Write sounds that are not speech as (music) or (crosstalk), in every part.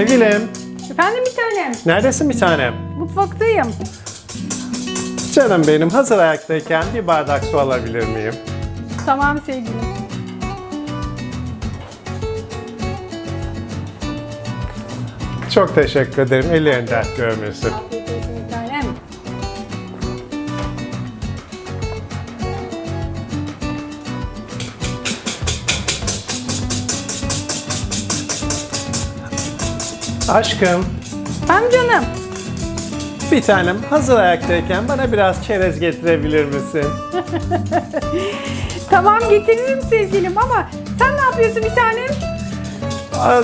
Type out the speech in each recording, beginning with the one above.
Sevgilim, Efendim bir tanem. neredesin bir tanem? Mutfaktayım. Canım benim, hazır ayaktayken bir bardak su alabilir miyim? Tamam sevgilim. Çok teşekkür ederim. Ellerin dert görmesin. Aşkım, Ben canım. bir tanem hazır ayaktayken bana biraz çerez getirebilir misin? (laughs) Tamam getiririm sevgilim ama sen ne yapıyorsun bir tanem? Aa,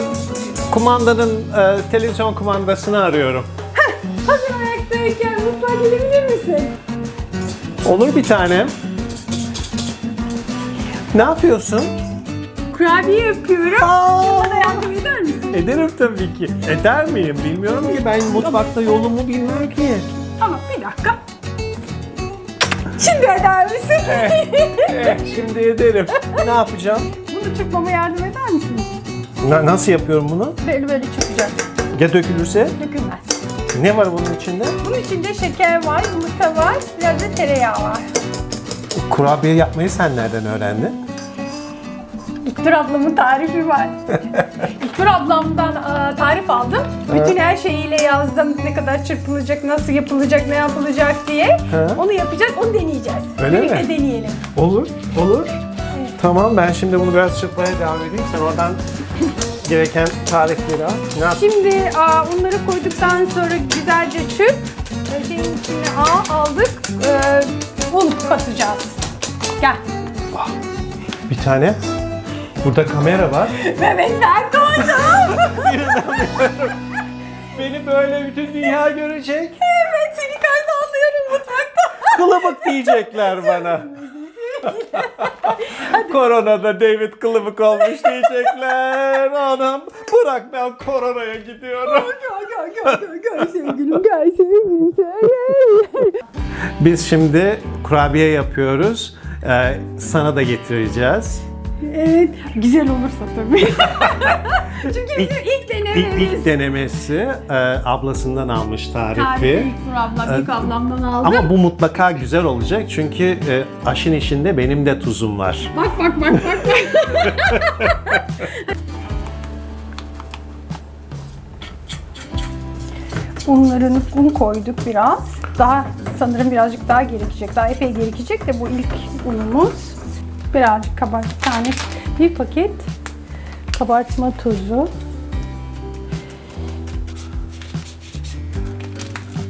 Kumandanın, e, televizyon kumandasını arıyorum. Hazır ayaktayken mutfağa gelebilir misin? Olur bir tanem. Ne yapıyorsun? Kurabiye yapıyorum. Aa! Bana yardım eder misin? Ederim tabii ki. Eder miyim? Bilmiyorum ki. Ben mutfakta yolumu bilmiyorum ki. Ama bir dakika. Şimdi eder misin? Eh, şimdi ederim. ne yapacağım? Bunu çırpmama yardım eder misin? Na- nasıl yapıyorum bunu? Böyle böyle çırpacağız. Ya dökülürse? Dökülmez. Ne var bunun içinde? Bunun içinde şeker var, yumurta var, biraz da tereyağı var. Kurabiye yapmayı sen nereden öğrendin? İlknur ablamın tarifi var. (laughs) İlknur ablamdan e, tarif aldım. Bütün her şeyiyle yazdım. Ne kadar çırpılacak, nasıl yapılacak, ne yapılacak diye. Onu yapacağız, onu deneyeceğiz. Öyle Birlikte mi? deneyelim. Olur, olur. Tamam ben şimdi bunu biraz çırpmaya devam edeyim. Sen oradan gereken tarifleri al. Ne yap? Şimdi aa, onları koyduktan sonra güzelce çırp. E, Şeyin içine al, aldık. E, un katacağız. Gel. Bir tane. Burada kamera var. (laughs) Mehmet ben koydum. (laughs) Beni böyle bütün dünya görecek. evet seni kayda alıyorum mutfakta. Kılıbık diyecekler bana. (laughs) Koronada David kılıbık olmuş diyecekler. Anam bırak ben koronaya gidiyorum. Gel gel gel gel gel sevgilim gel sevgilim gel. Biz şimdi kurabiye yapıyoruz. Ee, sana da getireceğiz. Evet güzel olursa tabii. (laughs) Çünkü bizim ilk İlk, denememiz. ilk denemesi e, ablasından almış tarifi. Tarifi ilk Nur ablam, büyük ablamdan aldım. Ama bu mutlaka güzel olacak çünkü e, aşın içinde benim de tuzum var. Bak bak bak bak. bak. Unlarını un koyduk biraz. Daha sanırım birazcık daha gerekecek. Daha epey gerekecek de bu ilk unumuz. Birazcık kabart tane bir paket kabartma tozu.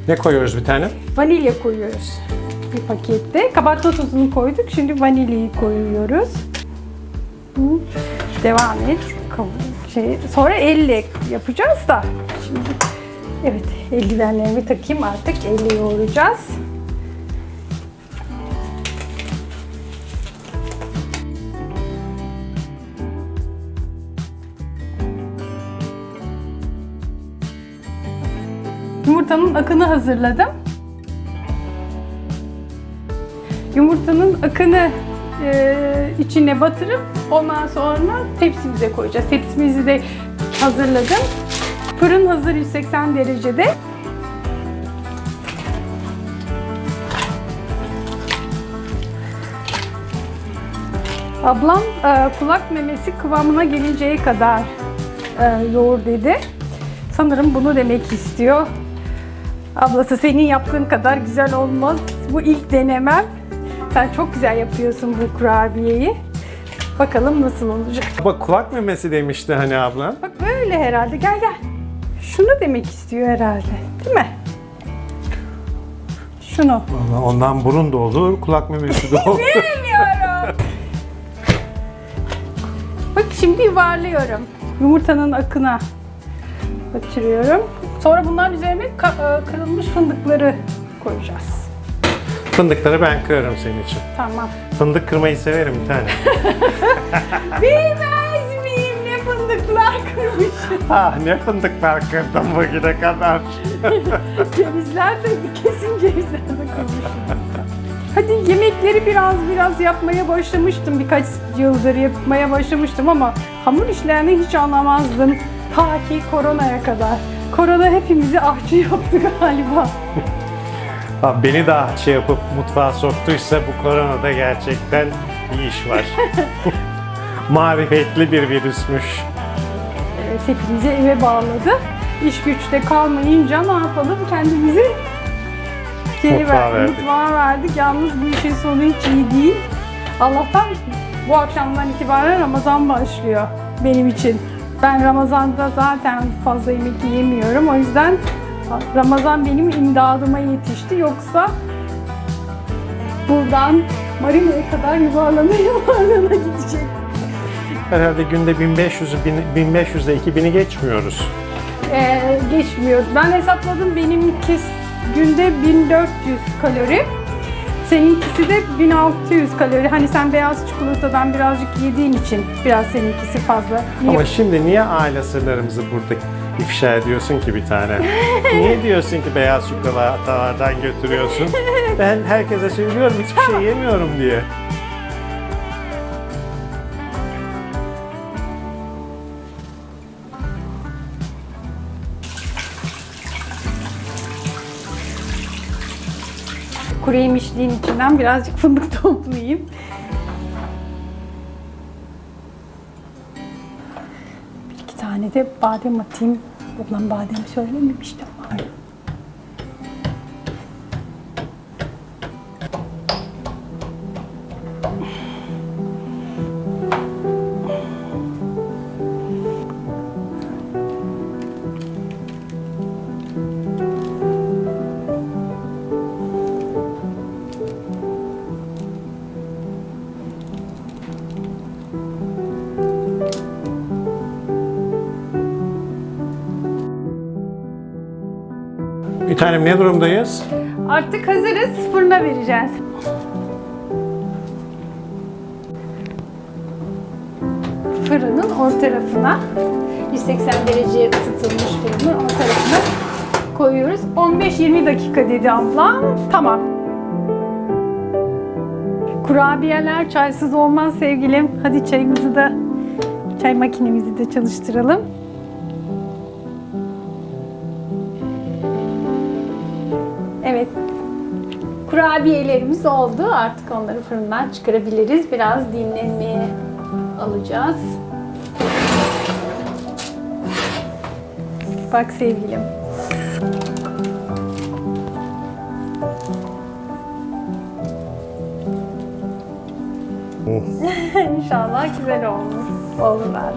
Ne koyuyoruz bir tane? Vanilya koyuyoruz bir pakette. Kabartma tozunu koyduk. Şimdi vanilyayı koyuyoruz. Devam et. Şey, sonra elle yapacağız da. Şimdi evet eldivenlerimi takayım artık. Elle yoğuracağız. Yumurtanın akını hazırladım. Yumurtanın akını e, içine batırıp ondan sonra tepsimize koyacağız. Tepsimizi de hazırladım. Fırın hazır 180 derecede. Ablam e, kulak memesi kıvamına gelinceye kadar e, yoğur dedi. Sanırım bunu demek istiyor. Ablası senin yaptığın kadar güzel olmaz. Bu ilk denemem. Sen çok güzel yapıyorsun bu kurabiyeyi. Bakalım nasıl olacak. Bak kulak memesi demişti hani ablam. Bak böyle herhalde. Gel gel. Şunu demek istiyor herhalde. Değil mi? Şunu. Vallahi ondan burun da olur, kulak memesi de olur. (laughs) Bilmiyorum. Bak şimdi yuvarlıyorum. Yumurtanın akına batırıyorum. Sonra bunların üzerine e, kırılmış fındıkları koyacağız. Fındıkları ben kırarım senin için. Tamam. Fındık kırmayı severim bir tane. (laughs) Bilmez miyim ne fındıklar kırmışım. ah ne fındıklar kırdım bugüne kadar. (laughs) Cevizler de kesin cevizler de kırmışım. Hadi yemekleri biraz biraz yapmaya başlamıştım. Birkaç yıldır yapmaya başlamıştım ama hamur işlerini hiç anlamazdım. Ta ki koronaya kadar. Korona hepimizi ahçı yaptı galiba. Ha, beni de ahçı yapıp mutfağa soktuysa bu koronada gerçekten bir iş var. (laughs) Marifetli bir virüsmüş. Evet, hepimizi eve bağladı. İş güçte kalmayınca ne yapalım? Kendimizi şeye Mutfağa ver- verdik. mutfağa verdik. Yalnız bu işin sonu hiç iyi değil. Allah'tan bu akşamdan itibaren Ramazan başlıyor benim için. Ben Ramazan'da zaten fazla yemek yiyemiyorum. O yüzden Ramazan benim imdadıma yetişti. Yoksa buradan Marina'ya kadar yuvarlana (laughs) yuvarlana gidecek. Herhalde günde 1500'ü, 1500 ile 2000'i geçmiyoruz. Ee, geçmiyor. Ben hesapladım benimki günde 1400 kalori. Seninkisi de 1600 kalori. Hani sen beyaz çikolatadan birazcık yediğin için biraz seninkisi fazla. Ama şimdi niye aile sırlarımızı burada ifşa ediyorsun ki bir tane? niye (laughs) diyorsun ki beyaz çikolatalardan götürüyorsun? Ben herkese söylüyorum hiçbir şey yemiyorum diye. Kuru yemişliğin içinden birazcık fındık (laughs) toplayayım. Bir iki tane de badem atayım. Ulan badem söylememiştim. Tanem ne durumdayız? Artık hazırız. Fırına vereceğiz. Fırının orta tarafına 180 dereceye ısıtılmış fırının orta tarafına koyuyoruz. 15-20 dakika dedi ablam. Tamam. Kurabiyeler çaysız olmaz sevgilim. Hadi çayımızı da çay makinemizi de çalıştıralım. Kurabiyelerimiz oldu. Artık onları fırından çıkarabiliriz. Biraz dinlenmeye alacağız. Bak sevgilim. (laughs) İnşallah güzel olur. Olurlar.